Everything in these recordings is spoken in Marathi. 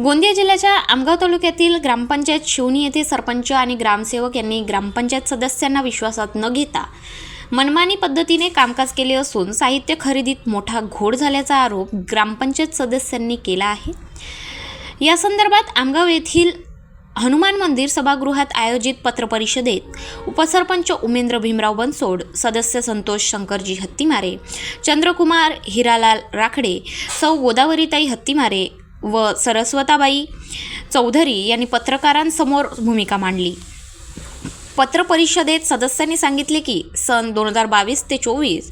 गोंदिया जिल्ह्याच्या आमगाव तालुक्यातील ग्रामपंचायत शिवणी येथे सरपंच आणि ग्रामसेवक यांनी ग्रामपंचायत सदस्यांना विश्वासात न घेता मनमानी पद्धतीने कामकाज केले असून साहित्य खरेदीत मोठा घोड झाल्याचा आरोप ग्रामपंचायत सदस्यांनी केला आहे. या संदर्भात आमगाव येथील हनुमान मंदिर सभागृहात आयोजित पत्रपरिषदेत उपसरपंच उमेंद्र भीमराव बनसोड सदस्य संतोष शंकरजी हत्तीमारे चंद्रकुमार हिरालाल राखडे सौ गोदावरीताई हत्तीमारे व सरस्वताबाई चौधरी यांनी पत्रकारांसमोर भूमिका मांडली. पत्रपरिषदेत सदस्यांनी सांगितले की सन दोन हजार बावीस ते चोवीस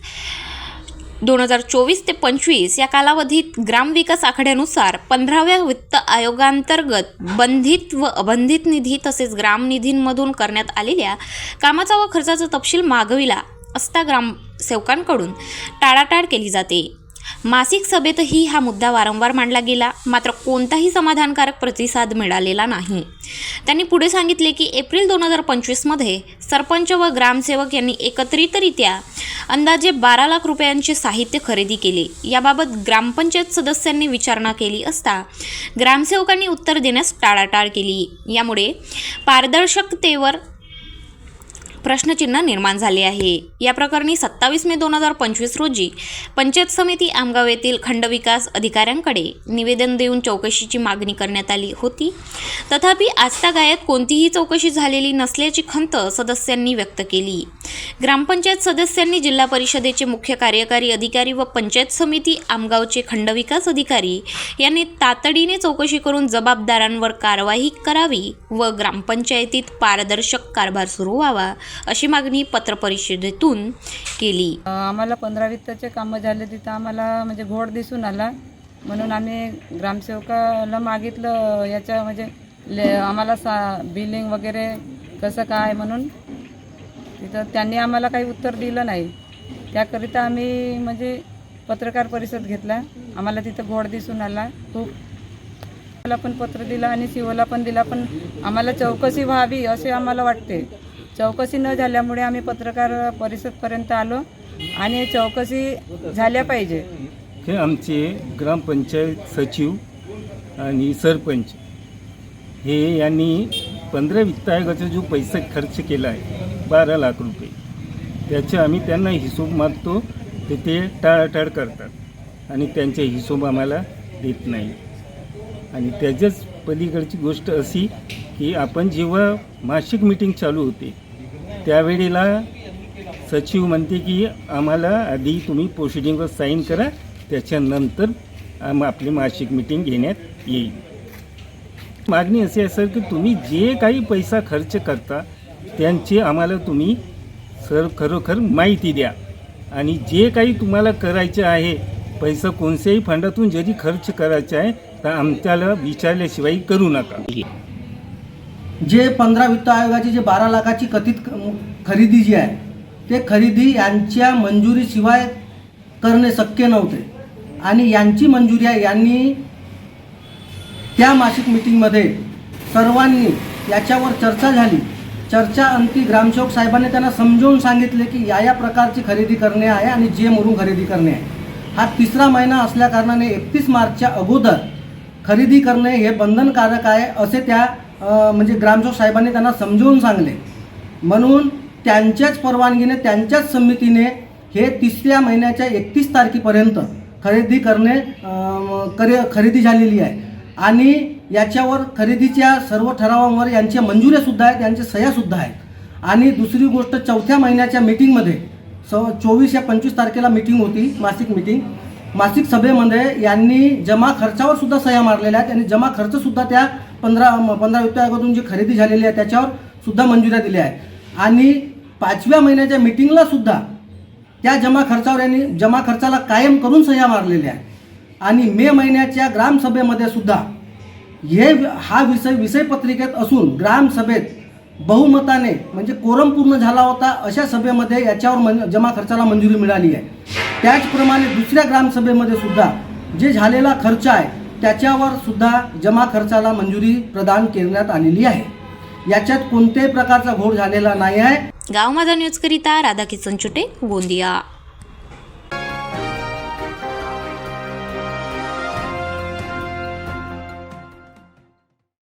दोन हजार चोवीस ते पंचवीस या कालावधीत ग्रामविकास आखाड्यानुसार पंधराव्या वित्त आयोगांतर्गत बंधित व अबंधित निधी तसेच ग्रामनिधींमधून करण्यात आलेल्या कामाचा व खर्चाचा तपशील मागविला असता ग्रामसेवकांकडून टाळाटाळ केली जाते. मासिक सभेतही हा मुद्दा वारंवार मांडला गेला. मात्र कोणताही समाधानकारक प्रतिसाद मिळालेला नाही. त्यांनी पुढे सांगितले की एप्रिल दोन हजार पंचवीसमध्ये सरपंच व ग्रामसेवक यांनी एकत्रितरित्या अंदाजे बारा लाख रुपयांचे साहित्य खरेदी केले. याबाबत ग्रामपंचायत सदस्यांनी विचारणा केली असता ग्रामसेवकांनी उत्तर देण्यास टाळाटाळ केली. यामुळे पारदर्शकतेवर प्रश्नचिन्ह निर्माण झाले आहे. या प्रकरणी सत्तावीस मे दोन हजार पंचवीस रोजी पंचायत समिती आमगाव येथील खंडविकास अधिकाऱ्यांकडे निवेदन देऊन चौकशीची मागणी करण्यात आली होती. तथापि आजतागायत कोणतीही चौकशी झालेली नसल्याची खंत सदस्यांनी व्यक्त केली. ग्रामपंचायत सदस्यांनी जिल्हा परिषदेचे मुख्य कार्यकारी अधिकारी व पंचायत समिती आमगावचे खंडविकास अधिकारी यांनी तातडीने चौकशी करून जबाबदारांवर कारवाई करावी व ग्रामपंचायतीत पारदर्शक कारभार सुरू व्हावा अशी मागणी पत्रपरिषदेतून केली. आम्हाला पंधरा वित्ताचे कामं झाले तिथं आम्हाला म्हणजे घोड दिसून आला. म्हणून आम्ही ग्रामसेवकाला मागितलं याच्या म्हणजे ले आम्हाला सा बिलिंग वगैरे कसं काय म्हणून. तिथं त्यांनी आम्हाला काही उत्तर दिलं नाही. त्याकरिता आम्ही म्हणजे पत्रकार परिषद घेतला. आम्हाला तिथं घोड दिसून आला. खूप मला पण पत्र दिलं आणि शिवला पण दिला पण आम्हाला चौकशी व्हावी असे आम्हाला वाटते. चौकशी न झाल्यामुळे आम्ही पत्रकार परिषदपर्यंत आलो आणि चौकशी झाल्या पाहिजे. हे आमचे ग्रामपंचायत सचिव आणि सरपंच हे यांनी पंधरा वित्त आयोगाचा जो पैसा खर्च केला आहे बारा लाख रुपये त्याचे आम्ही त्यांना हिशोब मागतो तर ते टाळाटाळ करतात आणि त्यांचे हिशोब आम्हाला देत नाही. आणि त्याच्याच पलीकडची गोष्ट अशी की आपण जेव्हा मासिक मीटिंग चालू होते त्यावेळेला सचिव म्हणते की आम्हाला आधी तुम्ही प्रोसिडिंगवर साईन करा. त्याच्यानंतर आम आपली मासिक मीटिंग घेण्यात येईल. मागणी अशी आहे सर की तुम्ही जे काही पैसा खर्च करता त्यांची आम्हाला तुम्ही सर खरोखर माहिती द्या. आणि जे काही तुम्हाला करायचं आहे पैसा कोणत्याही फंडातून जरी खर्च करायचा आहे तर आमच्याला विचारल्याशिवाय करू नका. जे पंधरा वित्त आयोगाची जे बारा लाखाची कथित खरेदी जी आहे ते खरेदी यांच्या मंजुरीशिवाय करणे शक्य नव्हते. आणि यांची मंजुरी आहे यांनी त्या मासिक मिटिंगमध्ये सर्वांनी याच्यावर चर्चा झाली. चर्चा अंती ग्रामसेवक साहेबांनी त्यांना समजावून सांगितले की या या प्रकारची खरेदी करणे आहे आणि जे म्हणून खरेदी करणे आहे. हा तिसरा महिना असल्याकारणाने एकतीस मार्चच्या अगोदर खरेदी करणे हे बंधनकारक आहे असे त्या म्हणजे ग्रामसेवक साहेबांनी त्यांना समजावून सांगले. म्हणून त्यांच्याच परवानगीने त्यांच्याच समितीने हे तिसऱ्या महिन्याच्या एकतीस तारखेपर्यंत खरेदी करणे करे खरेदी झालेली आहे. आणि याच्यावर खरेदीच्या सर्व ठरावांवर यांच्या मंजुऱ्यासुद्धा आहेत यांच्या सह्यासुद्धा आहेत. आणि दुसरी गोष्ट चौथ्या महिन्याच्या मीटिंगमध्ये स चोवीस या पंचवीस तारखेला मीटिंग होती मासिक मीटिंग. मासिक सभेमध्ये यांनी जमा खर्चावर सुद्धा सह्या मारलेल्या आहेत आणि जमा खर्चसुद्धा त्या पंधरा पंधरा वित्त आयोगातून जी खरेदी झालेली आहे त्याच्यावर सुद्धा मंजुऱ्या दिल्या आहेत आणि पाचव्या महिन्याच्या मीटिंगला सुद्धा त्या जमा खर्चावर यांनी जमा खर्चाला कायम करून सह्या मारलेल्या आहेत. आणि मे महिन्याच्या ग्रामसभेमध्ये सुद्धा हे हा विषय विषयपत्रिकेत असून ग्रामसभेत बहुमताने म्हणजे कोरम पूर्ण झाला होता अशा सभेमध्ये याच्यावर मन जमा खर्चाला मंजुरी मिळाली आहे. त्याचप्रमाणे दुसऱ्या ग्रामसभेमध्ये सुद्धा जे झालेला खर्च आहे त्याच्यावर सुद्धा जमा खर्चाला मंजुरी प्रदान करण्यात आलेली आहे. याच्यात कोणत्याही प्रकारचा घोळ झालेला नाही आहे. गाव माझा न्यूजकरिता राधा किसन चुटे गोंदिया.